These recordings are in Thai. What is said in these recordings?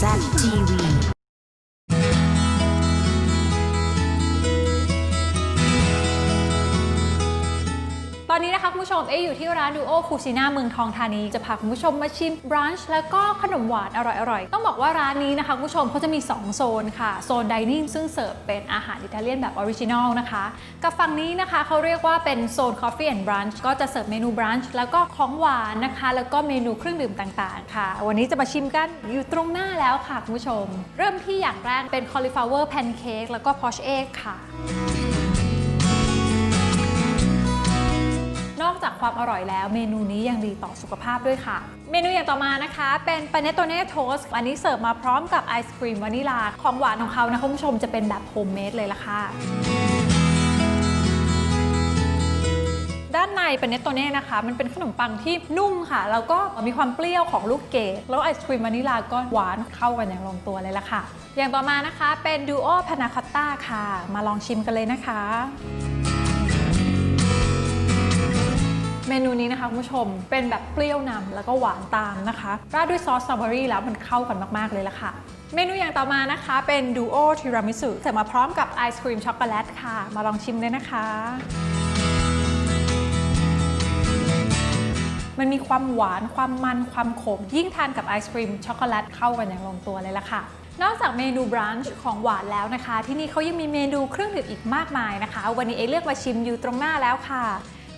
ZTV ต คุณผู้ชมเออยู่ที่ร้านดูโอคูซิน่าเมืองทองธานี จะพาคุณผู้ชมมาชิมบรันช์แล้วก็ขนมหวานอร่อยๆ ต้องบอกว่าร้านนี้นะคะคุณผู้ชมเขาจะมี 2 โซนค่ะ โซนดิเนิ่งซึ่งเสิร์ฟเป็นอาหารอิตาเลียนแบบออริจินอลนะคะ กับฝั่งนี้นะคะเขาเรียกว่าเป็นโซน Coffee and Brunch ก็จะเสิร์ฟเมนูบรันช์แล้วก็ของหวานนะคะ แล้วก็เมนูเครื่องดื่มต่างๆ ค่ะ วันนี้จะมาชิมกันอยู่ตรงหน้าแล้วค่ะคุณผู้ชม เริ่มที่อย่างแรกเป็น cauliflower pancake แล้วก็ poached egg ค่ะ วามอร่อยแล้ว เมนูนี้ยังดีต่อสุขภาพด้วยค่ะ เมนูอย่างต่อมานะคะ เป็นปาเนโตเน่โทสอันนี้เสิร์ฟมาพร้อมกับไอศครีมวานิลาของหวานของเขานะคุณผู้ชมจะเป็นแบบโฮมเมดเลยละค่ะด้านในปาเนโตเน่นะคะ มันเป็นขนมปังที่นุ่มค่ะ แล้วก็มีความเปรี้ยวของลูกเกดแล้วไอศครีมวานิลาก็หวานเข้ากันอย่างลงตัวเลยละค่ะ อย่างต่อมานะคะเป็นดูโอพานาคอตต้าค่ะ มาลองชิมกันเลยนะคะ คุณผู้ชม เป็นแบบเปรี้ยวนำแล้วก็หวานตามนะคะ ราดด้วยซอสสตรอเบอรี่แล้วมันเข้ากันมาก ๆ เลยละค่ะ เมนูอย่างต่อมานะคะ เป็นดูโอทีรามิสุเสิร์ฟมาพร้อมกับไอศครีมช็อกโกแลตค่ะ มาลองชิมเลยนะคะมันมีความหวาน ความมัน ความขม ยิ่งทานกับไอศครีมช็อกโกแลตเข้ากันอย่างลงตัวเลยละค่ะ นอกจากเมนูบรันช์ของหวานแล้วนะคะ ที่นี่เขายังมีเมนูเครื่องดื่มอีกมากมายนะคะ วันนี้เอเลือกมาชิมอยู่ตรงหน้าแล้วค่ะ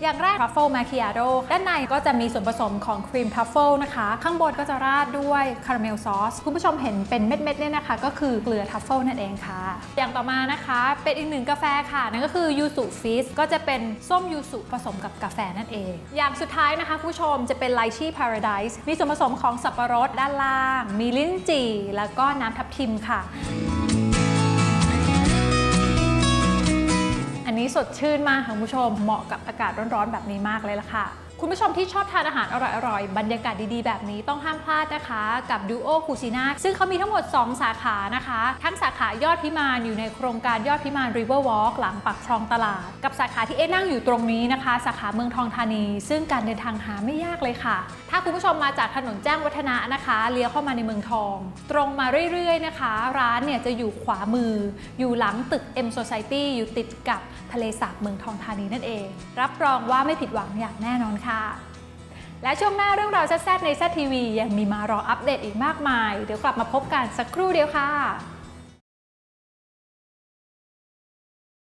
อย่างแรกทัฟเฟิลมาคิอาโดด้านในก็จะมีส่วนผสมของครีมทัฟเฟิลนะคะ ข้างบนก็จะราดด้วยคาราเมลซอส คุณผู้ชมเห็นเป็นเม็ดๆเนี่ยนะคะ ก็คือเกลือทัฟเฟิลนั่นเองค่ะ อย่างต่อมานะคะ เป็นอีกหนึ่งกาแฟค่ะ นั่นก็คือยูสุฟิสก็จะเป็นส้มยูสุผสมกับกาแฟนั่นเอง อย่างสุดท้ายนะคะคุณผู้ชมจะเป็นไลชี่พาราไดซ์มีส่วนผสมของสับปะรดด้านล่าง มีลิ้นจี่ แล้วก็น้ำทับทิมค่ะ นี้สดชื่นมากค่ะคุณผู้ชม เหมาะกับอากาศร้อนๆแบบนี้มากเลยล่ะค่ะ คุณผู้ชมที่ชอบทานอาหารอร่อยๆ บรรยากาศดีๆ แบบนี้ต้องห้ามพลาดนะคะ กับ Duo c u c i n a ซึ่งเขามีทั้งหมด 2 สาขานะคะ ทั้งสาขายอดพิมานอยู่ในโครงการยอดพิมาน River Walk หลังปักคลองตลาด กับสาขาที่เอ๊นั่งอยู่ตรงนี้นะคะ สาขาเมืองทองธานี ซึ่งการเดินทางหาไม่ยากเลยค่ะ ถ้าคุณผู้ชมมาจากถนนแจ้งวัฒนะนะคะ เลี้ยวเข้ามาในเมืองทอง ตรงมาเรื่อยๆนะคะ ร้านเนี่ยจะอยู่ขวามือ อยู่หลังตึก M Society อยู่ติดกับทะเลสาบเมืองทองธานีนั่นเอง รับรองว่าไม่ผิดหวังอย่างแน่นอนค่ะและช่วงหน้าเรื่องราวแซ่บๆในแซทีวียังมีมารออัปเดตอีกมากมาย เดี๋ยวกลับมาพบกันสักครู่เดียวค่ะ